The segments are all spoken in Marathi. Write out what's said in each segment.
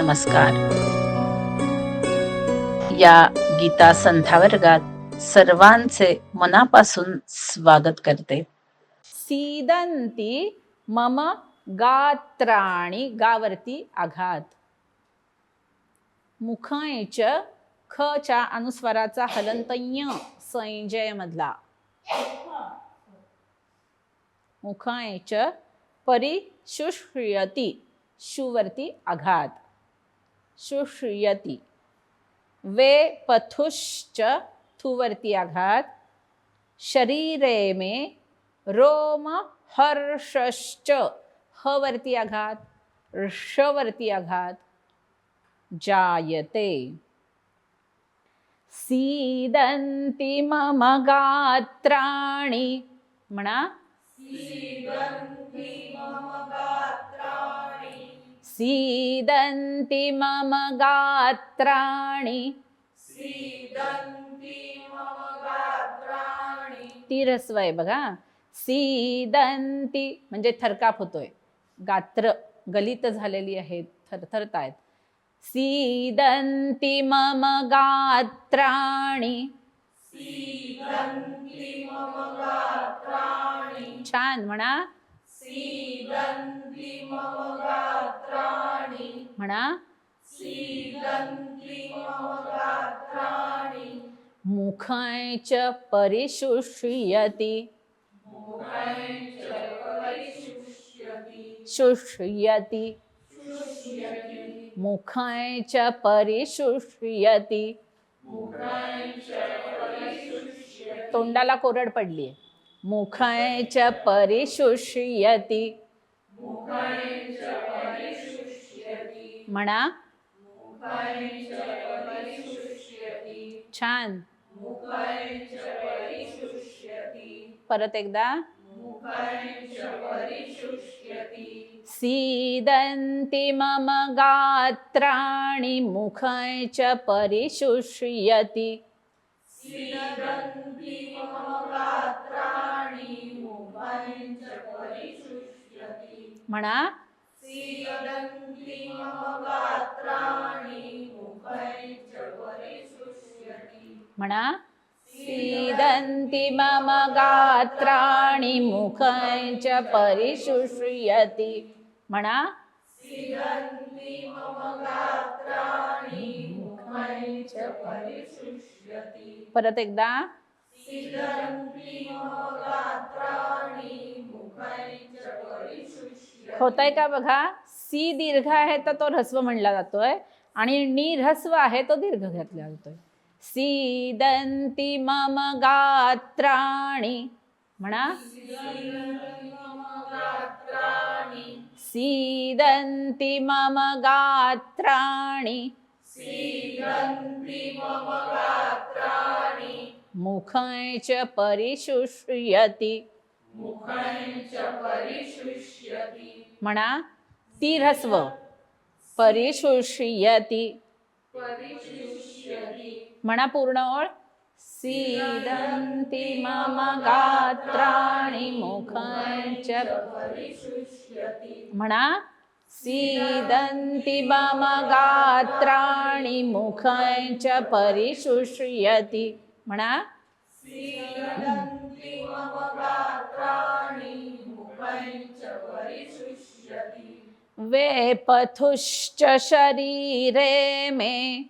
नमस्कार. या गीता संध्या वर्गात सर्वांचे मनापासून स्वागत करते. सीदंती मम गात्राणी गावरती आघात. मुखायच खच्या अनुस्वाराचा हलंतय संजय मधला मुखयच परिशुष्यती शुवरती आघात. शुष्यती वे पथुश्च थुवरती आघात शरीरे मे रोम हर्षश्च ह आघात ष आघात जायते सीदंती मम गात्राणी। म्हणा सीदंती मम गात्राणी। तीरस्व आहे बघा. सीदंती म्हणजे थरकाप होतोय. गात्र गलित झालेली आहेत थरथरतायत सीदंती मम गात्राणी। छान म्हणा. म्हणा. मुखैच परिशुष्यति। शुष्यति। मुखैच परिशुष्यति। तोंडाला कोरड पडली मुखैच परिशुष्यति. म्हणा. छान. परत एकदा. सीदंती मम गात्राणि मुखै च परिशुष्यति म्हणा म्हणा सीदंती मम गात्राणि मुखै च परिशुष्यति म्हणा परत एकदा. होतंय का बघा सी दीर्घ आहे तर तो ह्रस्व म्हणला जातोय. आणि नी ह्रस्व आहे तो दीर्घ घेतला जातोय. सीदंती मम गात्राणी. म्हणा. सीदंती मम गात्राणी. मुखै च परिशुष्यति. म्हणा ती ह्रस्व परिशुष्यति. म्हणा पूर्ण ओळ. सीदंती मम गात्राणि मुखै च म्हणा सीदंती मम गात्राणि मुखै च परिशुष्यति. म्हणा. वे पथुश्च शरीरे मे.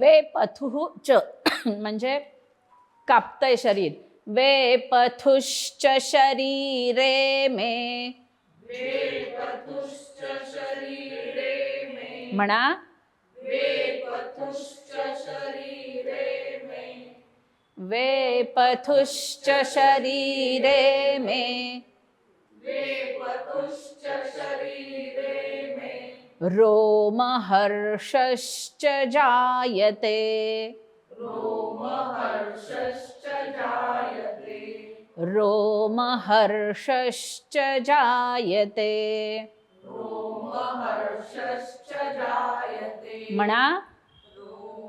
वे पथु च म्हणजे कापतय शरीर. वे पथुश्च शरीरे मे. म्हणा. वे पथुश्च शरीरे मे। रोमहर्षश्च जायते। रोमहर्षश्च जायते। म्हणा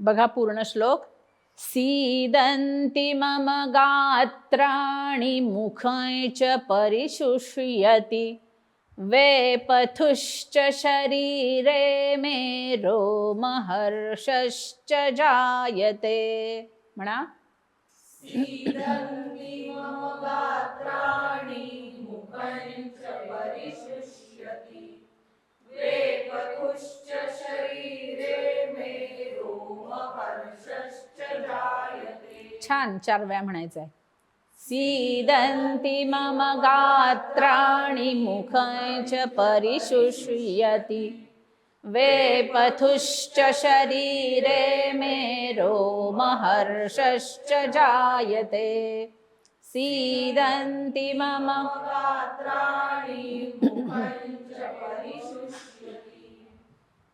बघा पूर्ण श्लोक. सीदन्ति मम गात्राणि मुखं च परिशुष्यति वेपथुश्च शरीरे मे रोमहर्षश्च जायते. म्हणा. छान चार वेळा म्हणायचंय. सीदन्ति मम गात्राणि मुखं च परिशुष्यति। वेपथुश्च शरीरे मे रोमहर्षश्च जायते। सीदन्ति मम गात्राणि मुखं परिशुष्यति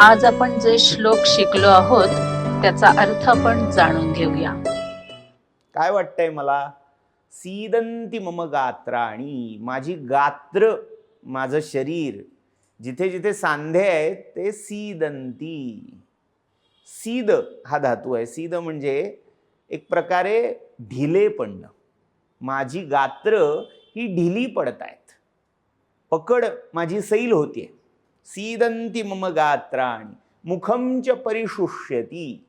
आज आपण जे श्लोक शिकलो आहोत त्याचा अर्थ आपण जाणून घेऊया. काय वाटतंय मला? सीदंती मम गात्राणी माझी गात्र माझं शरीर. जिथे जिथे सांधे आहेत ते सीदंती. सीद हा धातू आहे. सीद म्हणजे एक प्रकारे ढिले पडणं. माझी गात्र ही ढिली पडत आहेत पकड माझी सैल होतीये. सीदंती मम गात्राणी मुखमच च परिशुष्यती.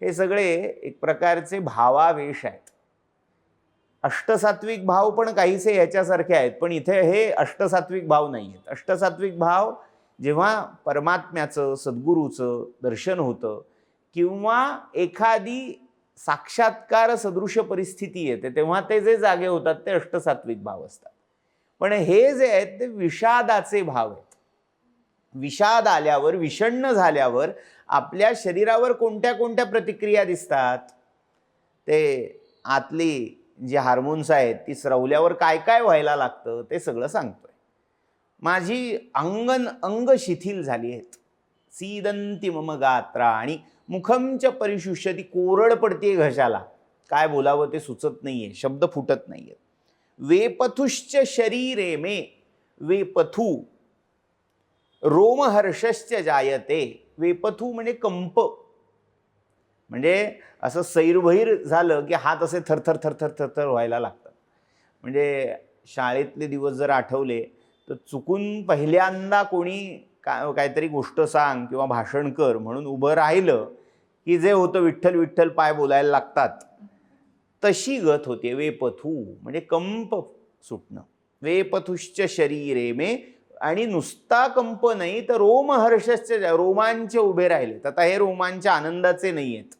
हे सगळे एक प्रकारचे भावावेश आहेत. अष्टसात्विक भाव पण काहीसे ह्याच्यासारखे आहेत पण इथे हे अष्टसात्विक भाव नाही आहेत अष्टसात्विक भाव जेव्हा परमात्म्याचं सद्गुरूचं दर्शन होतं किंवा एखादी साक्षात्कार सदृश परिस्थिती येते तेव्हा ते जे जागे होतात ते अष्टसात्विक भाव असतात. पण हे जे आहेत ते विषादाचे भाव आहेत. विषाद आल्यावर विषण्ण झाल्यावर आपल्या शरीरावर कोणत्या कोणत्या प्रतिक्रिया दिसतात? ते आतली जी हार्मोन्स आहेत ती स्रवल्यावर काय काय व्हायला लागतं ते सगळं सांगतोय. माझी अंगन अंग शिथिल झाली आहेत. सीदंती मम गात्रा आणि मुखमच्या परिशुष्यती कोरड पडते घशाला. काय बोलावं ते सुचत नाही आहे शब्द फुटत नाही आहेत वेपथुश्च शरीरे मे वेपथू रोमहर्षश्च जायते. वेपथू म्हणजे कंप. म्हणजे असं सैरभैर झालं की हात असे थरथर थरथर थरथर व्हायला लागतात. म्हणजे शाळेतले दिवस जर आठवले तर चुकून पहिल्यांदा कोणी का काहीतरी गोष्ट सांग किंवा भाषण कर म्हणून उभं राहिलं की जे होतं विठ्ठल विठ्ठल पाय बोलायला लागतात. तशी गत होते. वेपथू म्हणजे कंप सुटणं. वेपथुश्च शरीरे मे आणि नुसता कंप नाही तर रोमहर्षस्य रोमांच उभे राहिलेत. आता हे रोमांच आनंदाचे नाही आहेत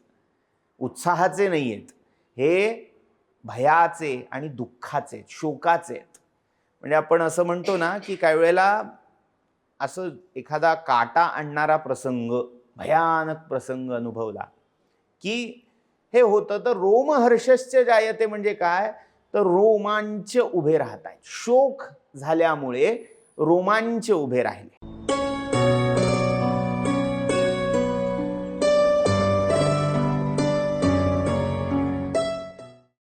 उत्साहाचे नाही आहेत हे भयाचे आणि दुःखाचे आहेत, शोकाचे आहेत. म्हणजे आपण असं म्हणतो ना की काही वेळेला असं एखादा काटा आणणारा प्रसंग भयानक प्रसंग अनुभवला की हे होतं तर रोमहर्षस्य जायते म्हणजे काय? तर रोमांच उभे राहत आहेत शोक झाल्यामुळे रोमांच उभे राहिले.